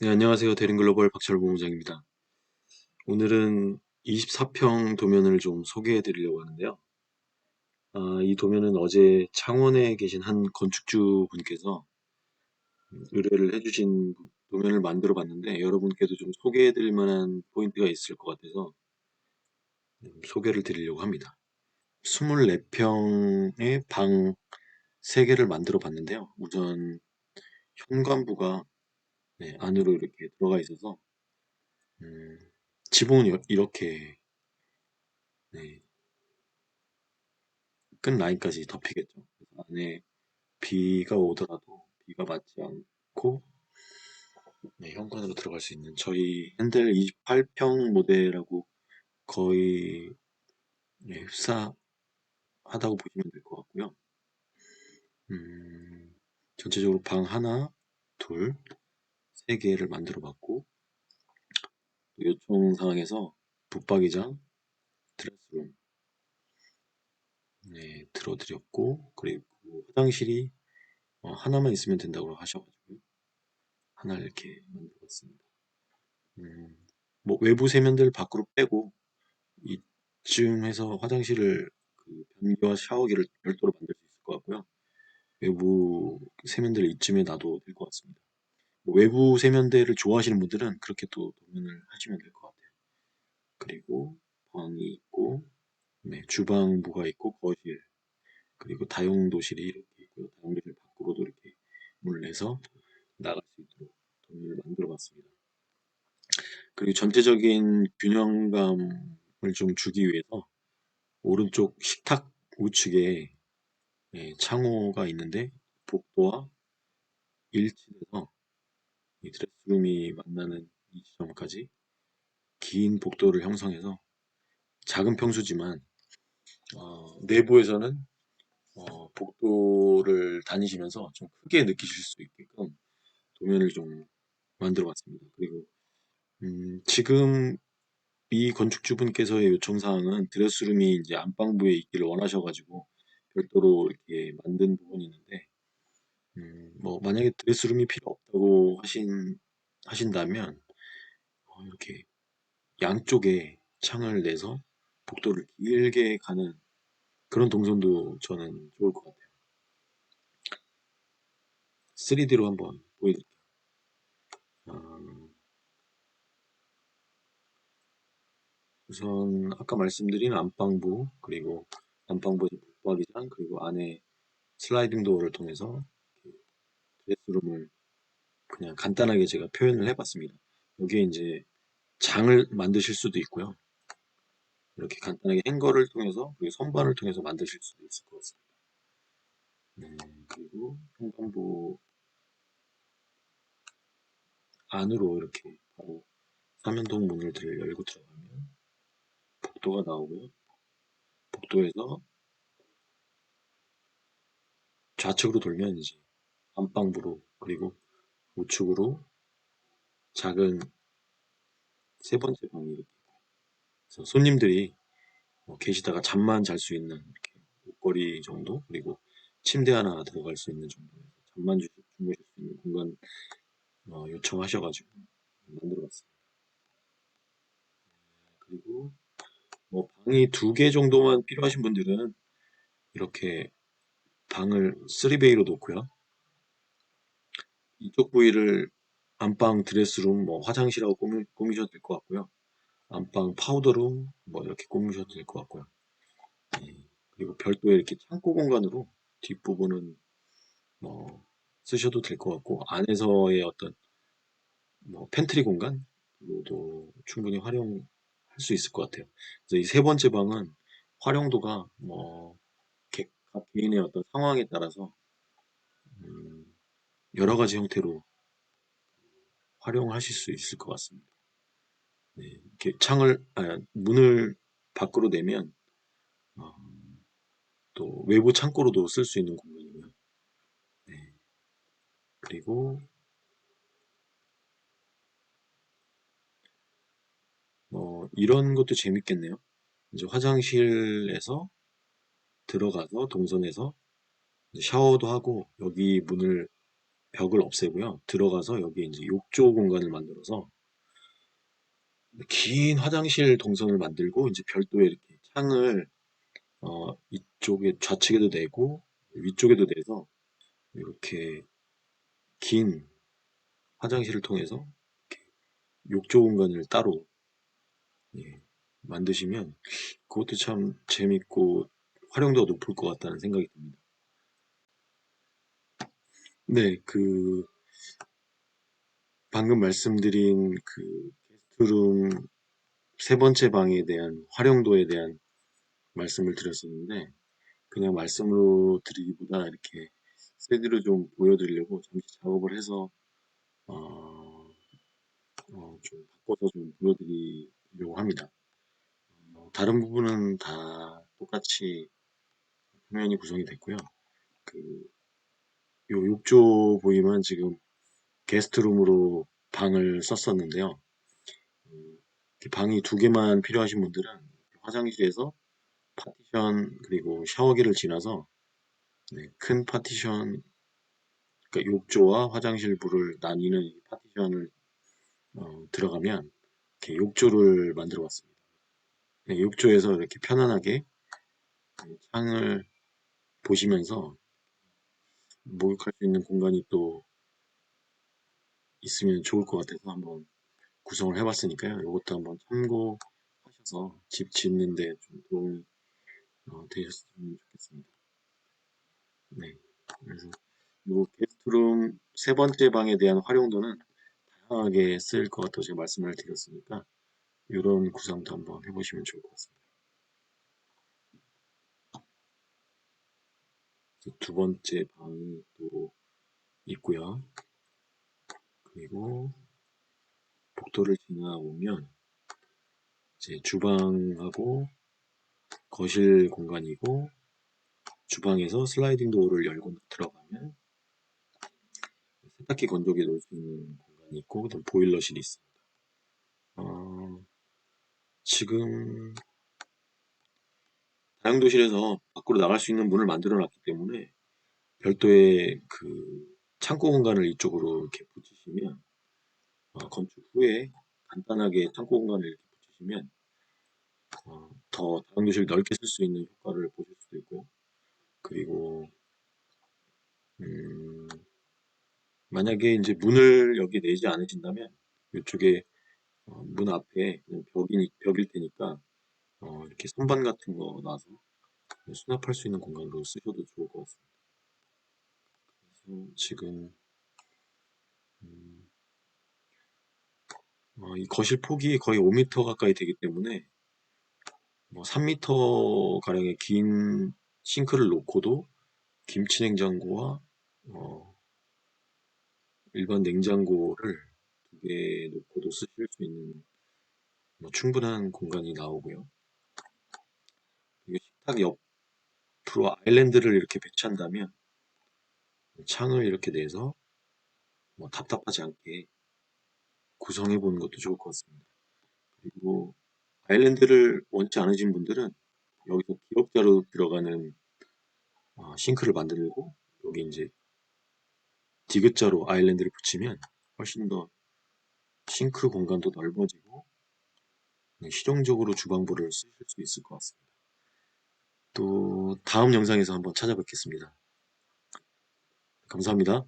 네, 안녕하세요. 대림글로벌 박철 본부장입니다. 오늘은 24평 도면을 좀 소개해 드리려고 하는데요. 아, 이 도면은 어제 창원에 계신 한 건축주 분께서 의뢰를 해주신 도면을 만들어 봤는데 여러분께도 좀 소개해 드릴 만한 포인트가 있을 것 같아서 소개를 드리려고 합니다. 24평의 방 3개를 만들어 봤는데요. 우선 현관부가 네, 안으로 이렇게 들어가 있어서 음, 지붕은 여- 이렇게 네, 끝 라인까지 덮이겠죠. 안에 비가 오더라도 비가 맞지 않고 네, 현관으로 들어갈 수 있는 저희 핸들 28평 모델하고 거의 네, 흡사하다고 보시면 될 것 같고요. 음, 전체적으로 방 하나, 둘, 세 개를 만들어 봤고 요청 사항에서 붙박이장, 드레스룸 네, 들어드렸고 그리고 화장실이 어, 하나만 있으면 된다고 하셔가지고 하나를 이렇게 만들었습니다. 음, 뭐 외부 세면대를 밖으로 빼고 이쯤 해서 화장실을 그 변기와 샤워기를 별도로 만들 수 있을 것 같고요. 외부 세면대를 이쯤에 놔도 될 것 같습니다. 뭐 외부 세면대를 좋아하시는 분들은 그렇게 또 도면을 하시면 될 것 같아요. 그리고 방이 있고, 네, 주방부가 있고 거실, 그리고 다용도실이 이렇게 있고요. 다용도실 밖으로도 이렇게 문을 내서 나갈 수 있도록 도면을 만들어 봤습니다. 그리고 전체적인 균형감을 좀 주기 위해서 오른쪽 식탁 우측에 예, 창호가 있는데 복도와 일치돼서 이 드레스룸이 만나는 이 지점까지 긴 복도를 형성해서 작은 평수지만 어, 내부에서는 어, 복도를 다니시면서 좀 크게 느끼실 수 있게끔 도면을 좀 만들어 봤습니다. 그리고 음, 지금 이 건축주분께서의 요청사항은 드레스룸이 이제 안방부에 있기를 원하셔가지고 별도로 이렇게 만든 부분이 있는데 음, 뭐 만약에 드레스룸이 필요 없다고 하신 하신다면 어, 이렇게 양쪽에 창을 내서 복도를 길게 가는 그런 동선도 저는 좋을 것 같아요. 3D로 한번 보여드릴게요. 어, 우선 아까 말씀드린 안방부 그리고 안방부의 붙박이장 그리고 안에 슬라이딩 도어를 통해서 드 레스룸을 그냥 간단하게 제가 표현을 해봤습니다. 여기에 이제 장을 만드실 수도 있고요. 이렇게 간단하게 행거를 통해서 그리고 선반을 통해서 만드실 수도 있을 것 같습니다. 네, 그리고 현관부 안으로 이렇게 바로 삼연동 문을 들 열고 들어가면 복도가 나오고요. 복도에서 좌측으로 돌면 이제 안방부로 그리고 우측으로 작은 세 번째 방이 이렇게 그래서 손님들이 뭐 계시다가 잠만 잘 수 있는 이렇게 옷걸이 정도 그리고 침대 하나 들어갈 수 있는 정도 잠만 주, 무실 수 있는 공간 어, 요청하셔가지고 만들어봤습니다. 그리고 뭐 방이 두 개 정도만 필요하신 분들은 이렇게 방을 3베이로 놓고요. 이쪽 부위를 안방 드레스룸, 뭐 화장실하고 꾸미, 꾸미셔도 될 것 같고요. 안방 파우더룸 뭐 이렇게 꾸미셔도 될 것 같고요. 네. 그리고 별도의 이렇게 창고 공간으로 뒷부분은 뭐 쓰셔도 될 것 같고 안에서의 어떤 뭐 팬트리 공간도 충분히 활용할 수 있을 것 같아요. 그래서 이 세 번째 방은 활용도가 뭐 개- 각 개인의 어떤 상황에 따라서 음, 여러 가지 형태로 활용하실 수 있을 것 같습니다. 네, 이렇게 창을 아, 문을 밖으로 내면 어, 또 외부 창고로도 쓸 수 있는 공간이고요. 네, 그리고 뭐 이런 것도 재밌겠네요. 이제 화장실에서 들어가서 동선에서 샤워도 하고 여기 문을 벽을 없애고요. 들어가서 여기 이제 욕조 공간을 만들어서 긴 화장실 동선을 만들고 이제 별도의 이렇게 창을 어, 이쪽에 좌측에도 내고 위쪽에도 내서 이렇게 긴 화장실을 통해서 욕조 공간을 따로 예, 만드시면 그것도 참 재밌고 활용도가 높을 것 같다는 생각이 듭니다. 네, 그 방금 말씀드린 그 게스트룸 세 번째 방에 대한 활용도에 대한 말씀을 드렸었는데 그냥 말씀으로 드리기보다 이렇게 세드로 좀 보여드리려고 잠시 작업을 해서 어, 어, 좀 바꿔서 좀 보여드리려고 합니다. 어, 다른 부분은 다 똑같이 화면이 구성이 됐고요. 그, 요 욕조 보이면 지금 게스트룸으로 방을 썼었는데요. 음, 방이 두 개만 필요하신 분들은 화장실에서 파티션 그리고 샤워기를 지나서 네, 큰 파티션 그러니까 욕조와 화장실부를 나뉘는 이 파티션을 어, 들어가면 이렇게 욕조를 만들어 봤습니다. 네, 욕조에서 이렇게 편안하게 네, 창을 보시면서 목욕할 수 있는 공간이 또 있으면 좋을 것 같아서 한번 구성을 해봤으니까요. 이것도 한번 참고하셔서 집 짓는데 좀 도움이 어, 되셨으면 좋겠습니다. 네, 그래서 이 게스트룸 세 번째 방에 대한 활용도는 다양하게 쓸것 같다고 제가 말씀을 드렸으니까 이런 구성도 한번 해보시면 좋을 것 같습니다. 두 번째 또 있고요. 그리고 복도를 지나오면 이제 주방하고 거실 공간이고 주방에서 슬라이딩 도어를 열고 들어가면 세탁기 건조기 놓을 수 있는 공간이 있고 보일러실이 있습니다. 어, 지금 다용도실에서 밖으로 나갈 수 있는 문을 만들어 놨기 때문에 별도의 그 창고 공간을 이쪽으로 이렇게 붙이시면 어, 건축 후에 간단하게 창고 공간을 이렇게 붙이시면 어, 더 다용도실 넓게 쓸 수 있는 효과를 보실 수도 있고요. 그리고 음, 만약에 이제 문을 여기 내지 않으신다면 이쪽에 어, 문 앞에 벽이, 벽일 테니까 어, 이렇게 선반 같은 거 놔서 수납할 수 있는 공간으로 쓰셔도 좋을 것 같습니다. 그래서 지금 음, 어, 이 거실 폭이 거의 5m 가까이 되기 때문에 뭐 3m 가량의 긴 싱크를 놓고도 김치 냉장고와 어, 일반 냉장고를 두 개 놓고도 쓰실 수 있는 뭐 충분한 공간이 나오고요. 식탁 옆으로 아일랜드를 이렇게 배치한다면 창을 이렇게 내서 뭐 답답하지 않게 구성해 보는 것도 좋을 것 같습니다. 그리고 아일랜드를 원치 않으신 분들은 여기서 기역자로 들어가는 어, 싱크를 만들고 여기 이제 디귿자로 아일랜드를 붙이면 훨씬 더 싱크 공간도 넓어지고 네, 실용적으로 주방부를 쓰실 수 있을 것 같습니다. 또 다음 영상에서 한번 찾아뵙겠습니다. 감사합니다.